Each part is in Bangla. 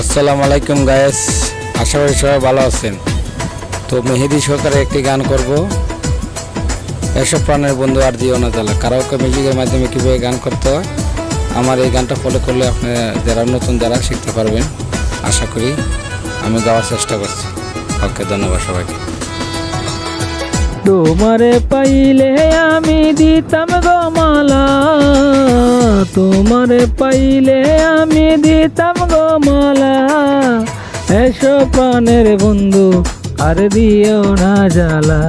আসসালামু আলাইকুম গায়েস আশা করি সবাই ভালো আছেন। তো মেহেদি সরকারে একটি গান করব। এসব প্রাণের বন্ধু আর দিও না জ্বালা। কারাওকে মিউজিকের মাধ্যমে কীভাবে গান করতে হয়, আমার এই গানটা ফলো করলে আপনি যারা নতুন, যারা শিখতে পারবেন, আশা করি আমি গাওয়ার চেষ্টা করছি। ওকে, ধন্যবাদ সবাইকে। তোমারে পাইলে আমি দিতাম গো মালা। তোমারে পাইলে আমি দিতাম গো মালা। এসো প্রাণের বন্ধু, আর দিও না জ্বালা।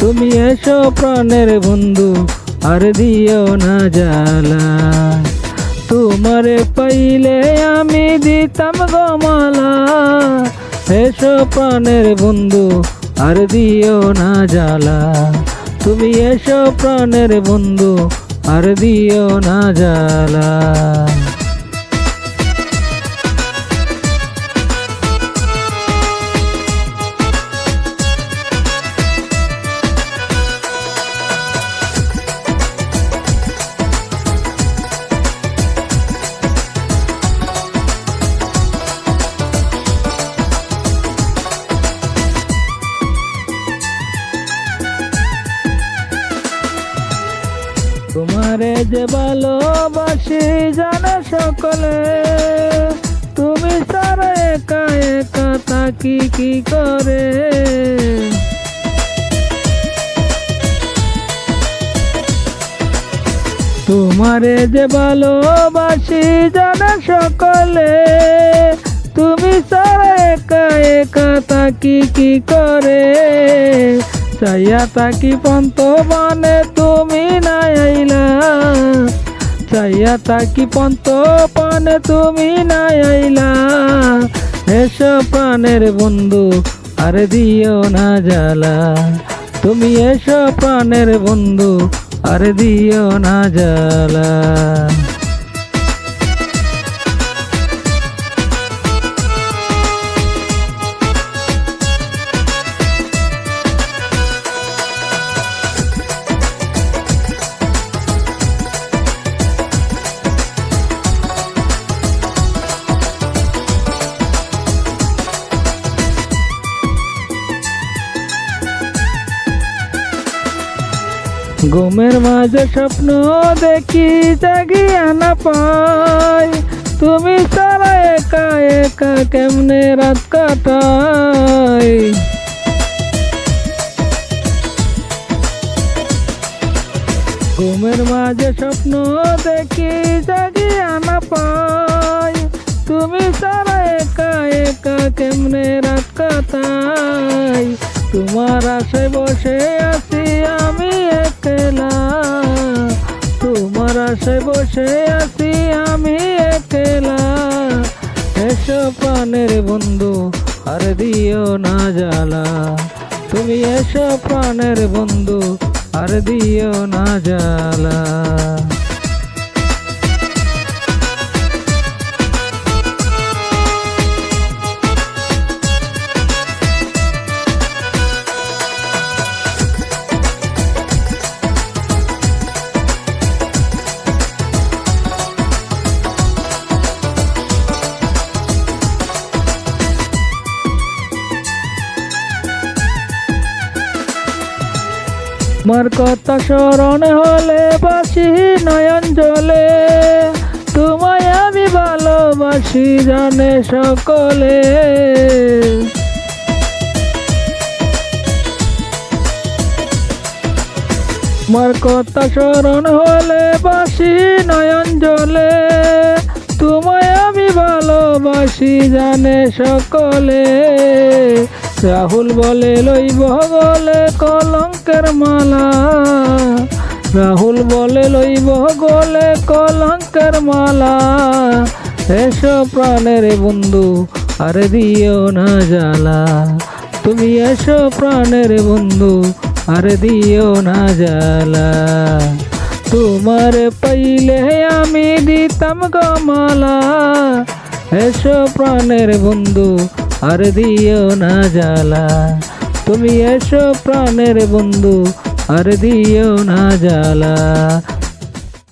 তুমি এসো প্রাণের বন্ধু, আর দিও না জ্বালা। তোমারে পাইলে আমি দিতাম গো মালা। এসো প্রাণের বন্ধু আর দিও না জ্বালা। তুমি এসো প্রাণের বন্ধু আর দিও না জ্বালা। তোমারে যে ভালোবাসি, জানে সকলে। তুমি সারা একা একা থাকি কি করে? তোমারে যে ভালোবাসি, জানে সকলে। তুমি সারা একা একা থাকি কি করে? চাইয়া তাকি পন্ত বানে তুমি না আইলা। চাইয়া তাকি পন্ত পানে তুমি না আইলা। এসো প্রাণের বন্ধু আর দিও না জ্বালা। তুমি এসো প্রাণের বন্ধু আর দিও না জ্বালা। ঘুমের মাঝে স্বপ্ন দেখি জাগিয়া না পাই। তুমি সারা একা একা কেমনে রাত কাটাই? ঘুমের মাঝে স্বপ্ন দেখি জাগিয়া না পাই। তুমি সারা একা একা কেমনে রাত কাটাই? তোমার আশে বসে আছি আমি একলা। তোমার আশে বসে আছি আমি একলা। এসো প্রাণের বন্ধু, আর দিও না জ্বালা। তুমি এসো প্রাণের বন্ধু, আর দিও না জ্বালা। তোমার কথা স্মরণ হলে বাসি নয়ন জলে। তোমায় আমি ভালোবাসি জানে সকলে। তোমার কথা স্মরণ হলে বাসি নয়ন জলে। তোমায় আমি ভালোবাসি জানে সকলে। রাহুল বলে লইব গলে কলঙ্কের মালা। রাহুল বলে লইব গলে কলঙ্কের মালা। এসো প্রাণের বন্ধু, আর দিও না জ্বালা। তুমি এসো প্রাণের বন্ধু, আর দিও না জ্বালা। তোমার পাইলে আমি দিতাম গমালা এসো প্রাণের বন্ধু আর দিও না জ্বালা। তুমি এসো প্রাণের বন্ধু আর দিও না জ্বালা।